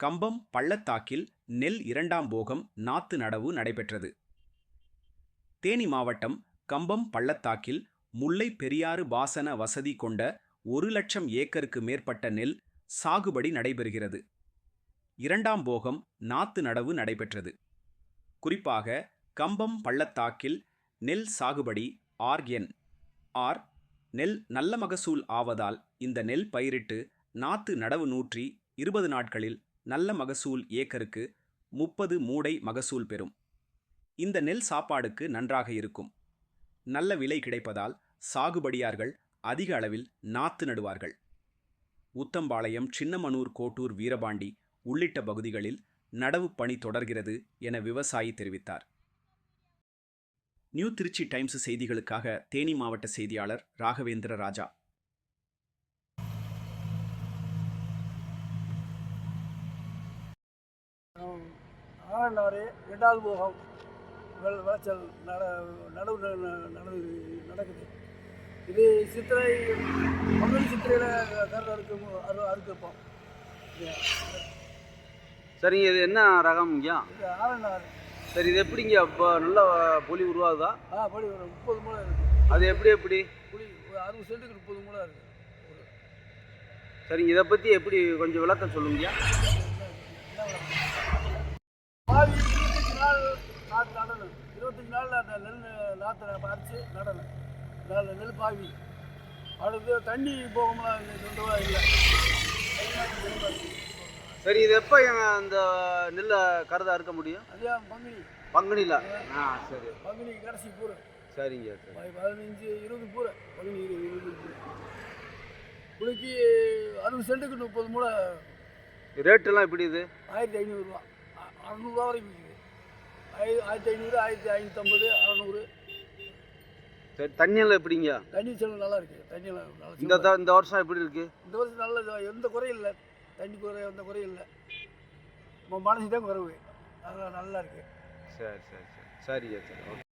கம்பம் பள்ளத்தாக்கில் நெல் இரண்டாம் போகம் நாத்து நடவு நடைபெற்றது. தேனி மாவட்டம் கம்பம் பள்ளத்தாக்கில் முல்லை பெரியாறு பாசன வசதி கொண்ட ஒரு லட்சம் ஏக்கருக்கு மேற்பட்ட நெல் சாகுபடி நடைபெறுகிறது. இரண்டாம் போகம் நாத்து நடவு நடைபெற்றது. குறிப்பாக கம்பம் பள்ளத்தாக்கில் நெல் சாகுபடி ஆர்என் ஆர். நெல் நல்ல மகசூல் ஆவதால் இந்த நெல் பயிரிட்டு நாத்து நடவு நூற்றி இருபது நாட்களில் நல்ல மகசூல் ஏக்கருக்கு முப்பது மூடை மகசூல் பெறும். இந்த நெல் சாப்பாடுக்கு நன்றாக இருக்கும். நல்ல விலை கிடைப்பதால் சாகுபடியார்கள் அதிக அளவில் நாத்து நடுவார்கள். உத்தம்பாளையம் சின்னமனூர் கோட்டூர் வீரபாண்டி உள்ளிட்ட பகுதிகளில் நடவு பணி தொடர்கிறது என விவசாயி தெரிவித்தார். நியூ திருச்சி டைம்ஸ் செய்திகளுக்காக தேனி மாவட்ட செய்தியாளர் ராகவேந்திர ராஜா. ஆறாண்டாறு ரெண்டாவது போகம். வெள விளைச்சல் நட நடவு நடவு நடக்குது. இது சித்திரை பங்குனி சித்திரையில் கருது அறுக்கும் அறு அறுக்கப்போம். சரிங்க இது என்ன ரகம் ஐயா இது ஆறாண்டாறு சரி இது எப்படிங்க? இப்போ நல்ல புலி உருவாகுதா? ஆ படி ஒரு முப்பது மூளை இருக்குது அது எப்படி எப்படி? புளி ஒரு அறுபது சென்ட்டுக்கு முப்பது மூளை இருக்குது சரிங்க இதை பற்றி எப்படி கொஞ்சம் விளக்கம் சொல்லுங்கய்யா பாவி இருபத்தஞ்சி நாள் நாற்று நடணும் இருபத்தஞ்சி நாளில் அந்த நெல் நாற்றை பறித்து நடணும் நெல் நெல் பாவி. அடுத்து தண்ணி ரெண்டு ரூபா இல்லை. சரி இது எப்போ அந்த நெல்லை கருதை அறுக்க முடியும்? அதே பங்குனி. பங்குனியில் ஆ. சரி. பங்குனி கடைசி பூரை. சரிங்க சரி. பதினஞ்சு இருபது பூரை. பங்குனி இருபது இருபது பூரை. புளிக்கு அறுபது சென்ட்டுக்கு முப்பது மூளை ரேட்டெல்லாம் எப்படி இது? ஆயிரத்தி ஐநூறுரூவா அறநூறுவா வரைக்கும் ஆயி ஆயிரத்தி ஐநூறு ஆயிரத்தி ஐநூற்றம்பது அறநூறு. சரி தண்ணியெல்லாம் எப்படிங்க? தண்ணி செலவு நல்லா இருக்குது தண்ணியெல்லாம் நல்லா இந்த செலவு. த- இந்த வருஷம் எப்படி இருக்கு? இந்த வருஷம் நல்ல எந்த குறையும் இல்லை. தண்ணி குறை எந்த குறையும் இல்லை. நம்ம மனசு தான் குறைவு. அதெல்லாம் நல்லா இருக்குது சரி சரி சரி. சரிங்க சரி. ஓகே